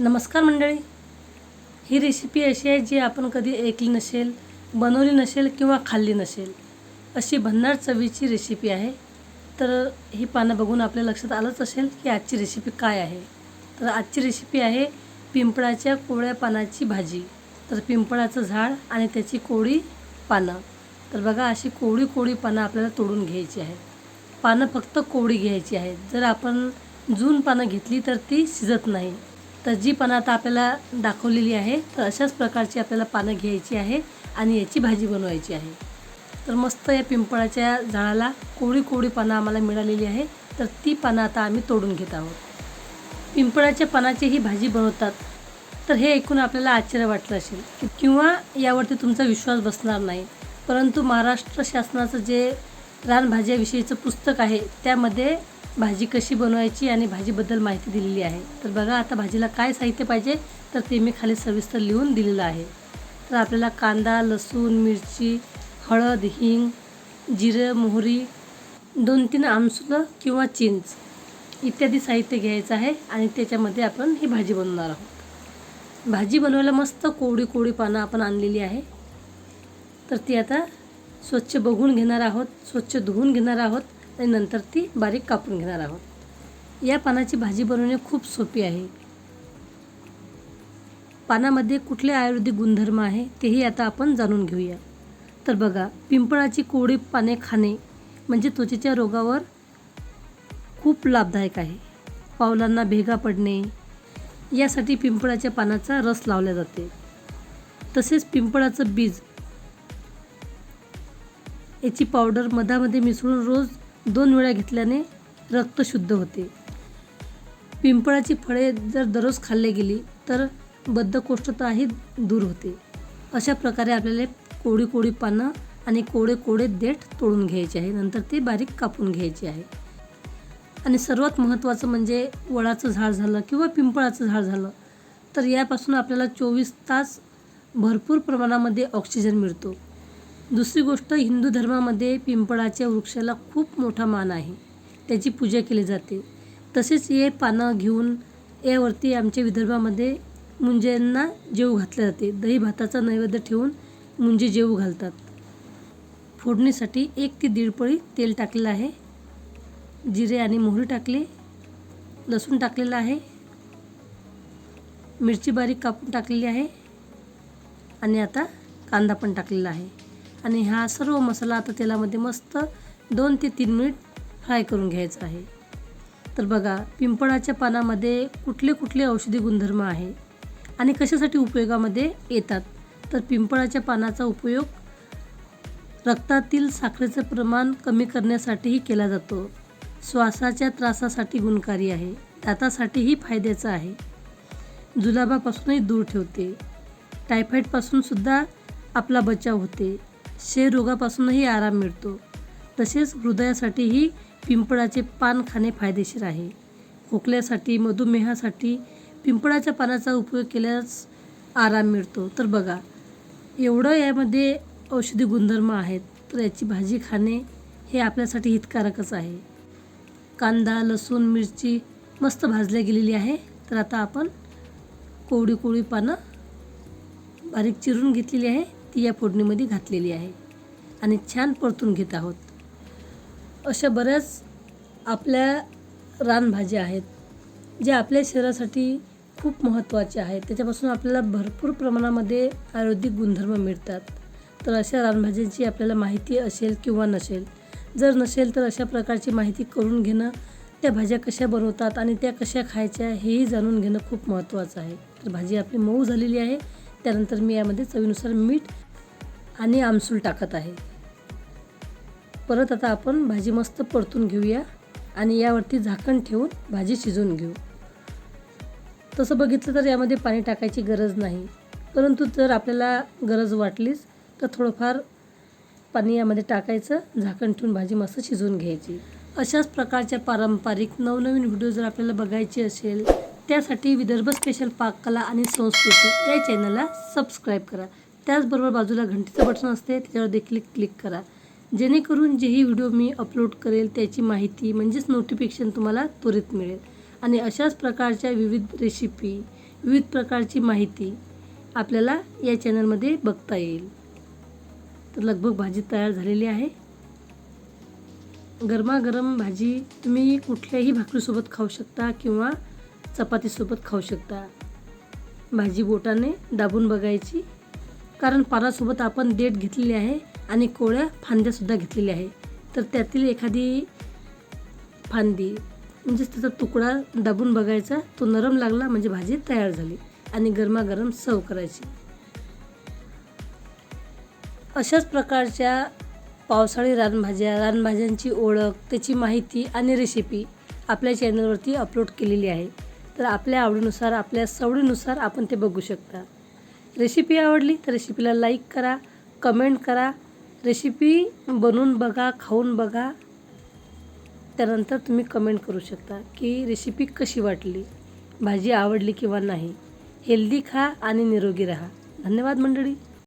नमस्कार मंडळी. ही रेसिपी अशी आहे जी आपण कधी ऐकली नसेल बनवली नसेल किंवा खाल्ली नसेल अशी भन्नाट चवीची रेसिपी आहे. तर ही पानं बघून आपल्या लक्षात आलंच असेल की आजची रेसिपी काय आहे. तर आजची रेसिपी आहे पिंपळाच्या कोवळ्या पानाची भाजी. तर पिंपळाचं झाड आणि त्याची कोळी पानं. तर बघा अशी कोवळी कोळी पानं आपल्याला तोडून घ्यायची आहे पानं फक्त कोवळी घ्यायची आहेत. जर आपण जून पानं घेतली तर ती शिजत नाही. तर जी पानं आता आपल्याला दाखवलेली आहे तर अशाच प्रकारची आपल्याला पानं घ्यायची आहे आणि याची भाजी बनवायची आहे. तर मस्त या पिंपळाच्या झाडाला कोवळी कोवळी पानं आम्हाला मिळालेली आहे तर ती पानं आता आम्ही तोडून घेत आहोत. पिंपळाच्या पानाची ही भाजी बनवतात तर हे ऐकून आपल्याला आश्चर्य वाटलं असेल की- किंवा यावरती तुमचा विश्वास बसणार नाही. परंतु महाराष्ट्र शासनाचं जे रानभाज्याविषयीचं पुस्तक आहे त्यामध्ये भाजी कशी बनवायची आणि भाजीबद्दल माहिती दिलेली आहे. तर बघा आता भाजीला काय साहित्य पाहिजे तर ते मी खाली सविस्तर लिहून दिलेलं आहे. तर आपल्याला कांदा लसूण मिरची हळद हिंग जिरं मोहरी दोन तीन आमसुलं किंवा चिंच इत्यादी साहित्य घ्यायचं आहे आणि त्याच्यामध्ये आपण ही भाजी बनवणार आहोत. भाजी बनवायला मस्त कोवडी कोवडी पानं आपण आणलेली आहे. तर ती आता स्वच्छ बघून घेणार आहोत स्वच्छ धुवून घेणार आहोत. आणि नंतर ती बारीक कापून घेणार आहोत. या पानाची भाजी बनवणे खूप सोपी आहे. पानामध्ये कुठले आयुर्वेदिक गुणधर्म आहे तेही आता आपण जाणून घेऊया. तर बघा पिंपळाची कोवळी पाने खाणे म्हणजे त्वचेच्या रोगावर खूप लाभदायक आहे. पावलांना भेगा पडणे यासाठी पिंपळाच्या पानाचा रस लावला जाते. तसेच पिंपळाचं बीज याची पावडर मधामध्ये मिसळून रोज दोन वेळा घेतल्याने रक्त शुद्ध होते. पिंपळाची फळे जर दररोज खाल्ले गेली तर बद्धकोष्ठताही दूर होते. अशा प्रकारे आपल्याला कोडी कोडी पानं आणि कोडे कोडे देठ तोडून घ्यायचे आहे. नंतर ते बारीक कापून घ्यायचे आहे. आणि सर्वात महत्त्वाचं म्हणजे वळाचं झाड झालं किंवा पिंपळाचं झाड झालं तर यापासून आपल्याला चोवीस तास भरपूर प्रमाणामध्ये ऑक्सिजन मिळतो. दुसरी गोष्ट हिंदू धर्मामध्ये पिंपळाच्या वृक्षाला खूप मोठा मान आहे. त्याची पूजा केली जाते. तसेच हे पानं घेऊन यावरती आमच्या विदर्भामध्ये मुंज्यांना जेव घातले जाते. दही भाताचा नैवेद्य ठेवून मुंजे जेव घालतात. फोडणीसाठी एक ते दीड पळी तेल टाकलेलं आहे. जिरे आणि मोहरी टाकले. लसूण टाकलेलं आहे. मिरची बारीक कापून टाकलेली आहे. आणि आता कांदा पण टाकलेला आहे. आणि हा सर्व मसाला आता तेलामध्ये मस्त दोन ते तीन मिनिट फ्राय करून घ्यायचा आहे. तर बघा पिंपळाच्या पानामध्ये कुठले कुठले औषधी गुणधर्म आहे आणि कशासाठी उपयोगामध्ये येतात? तर पिंपळाच्या पानाचा उपयोग रक्तातील साखरेचं प्रमाण कमी करण्यासाठीही केला जातो. श्वासाच्या त्रासासाठी गुणकारी आहे. दातासाठीही फायद्याचं आहे. जुलाबापासूनही दूर ठेवते. टायफॉईडपासूनसुद्धा आपला बचाव होते. क्षयरोगापासूनही आराम मिळतो. तसेच हृदयासाठीही पिंपळाचे पान खाणे फायदेशीर आहे. खोकल्यासाठी मधुमेहासाठी पिंपळाच्या पानाचा उपयोग केल्यास आराम मिळतो. तर बघा एवढं यामध्ये औषधी गुणधर्म आहेत तर याची भाजी खाणे हे आपल्यासाठी हितकारकच आहे. कांदा लसूण मिरची मस्त भाजल्या गेलेली आहे. तर आता आपण कोवडी कोवळी पानं बारीक चिरून घेतलेली आहे. ती या फोडणीमध्ये घातलेली आहे. आणि छान परतून घेत आहोत. अशा बऱ्याच आपल्या रानभाज्या आहेत ज्या आपल्या शरीरासाठी खूप महत्त्वाच्या आहेत. त्याच्यापासून आपल्याला भरपूर प्रमाणामध्ये आयुर्वेदिक गुणधर्म मिळतात. तर अशा रानभाज्यांची आपल्याला माहिती असेल किंवा नसेल जर नसेल तर अशा प्रकारची माहिती करून घेणं त्या भाज्या कशा बनवतात आणि त्या कशा खायच्या हेही जाणून घेणं खूप महत्त्वाचं आहे. तर भाजी आपली मऊ झालेली आहे. त्यानंतर मी यामध्ये चवीनुसार मीठ आणि आमसूल टाकत आहे. परत आता आपण भाजी मस्त परतून घेऊया आणि यावरती झाकण ठेवून भाजी शिजवून घेऊ. तसं बघितलं तर यामध्ये पाणी टाकायची गरज नाही. परंतु जर आपल्याला गरज वाटलीच तर थोडंफार पाणी यामध्ये टाकायचं झाकण ठेवून भाजी मस्त शिजवून घ्यायची. अशाच प्रकारच्या पारंपरिक नवनवीन व्हिडिओ जर आपल्याला बघायची असेल त्यासाठी विदर्भ स्पेशल पाककला आणि संस्कृती या चॅनलला सबस्क्राईब करा. त्याचबरोबर बाजूला घंटीचं बटन असते त्याच्यावर देखील क्लिक करा. जेणेकरून जेही व्हिडिओ मी अपलोड करेल त्याची माहिती म्हणजेच नोटिफिकेशन तुम्हाला त्वरित मिळेल. आणि अशाच प्रकारच्या विविध रेसिपी विविध प्रकारची माहिती आपल्याला या चॅनलमध्ये बघता येईल. तर लगभग भाजी तयार झालेली आहे. गरमागरम भाजी तुम्ही कुठल्याही भाकरीसोबत खाऊ शकता किंवा चपातीसोबत खाऊ शकता. भाजी बोटाने दाबून बघायची. कारण पानासोबत आपण देठ घेतलेली आहे आणि कोळ्या फांद्यासुद्धा घेतलेल्या आहे. तर त्यातील एखादी फांदी म्हणजेच त्याचा तुकडा दाबून बघायचा. तो नरम लागला म्हणजे भाजी तयार झाली आणि गरमागरम सर्व करायची. अशाच प्रकारच्या पावसाळी रानभाज्या रानभाज्यांची ओळख त्याची माहिती आणि रेसिपी आपल्या चॅनलवरती अपलोड केलेली आहे. तर आपल्या आवडीनुसार आपल्या सवडीनुसार आपण ते बघू शकता. रेसिपी आवडली तर रेसिपीला लाईक करा कमेंट करा. रेसिपी बनवून बघा खाऊन बघा. त्यानंतर तुम्ही कमेंट करू शकता की रेसिपी कशी वाटली भाजी आवडली किंवा नाही. हेल्दी खा आणि निरोगी राहा. धन्यवाद मंडळी.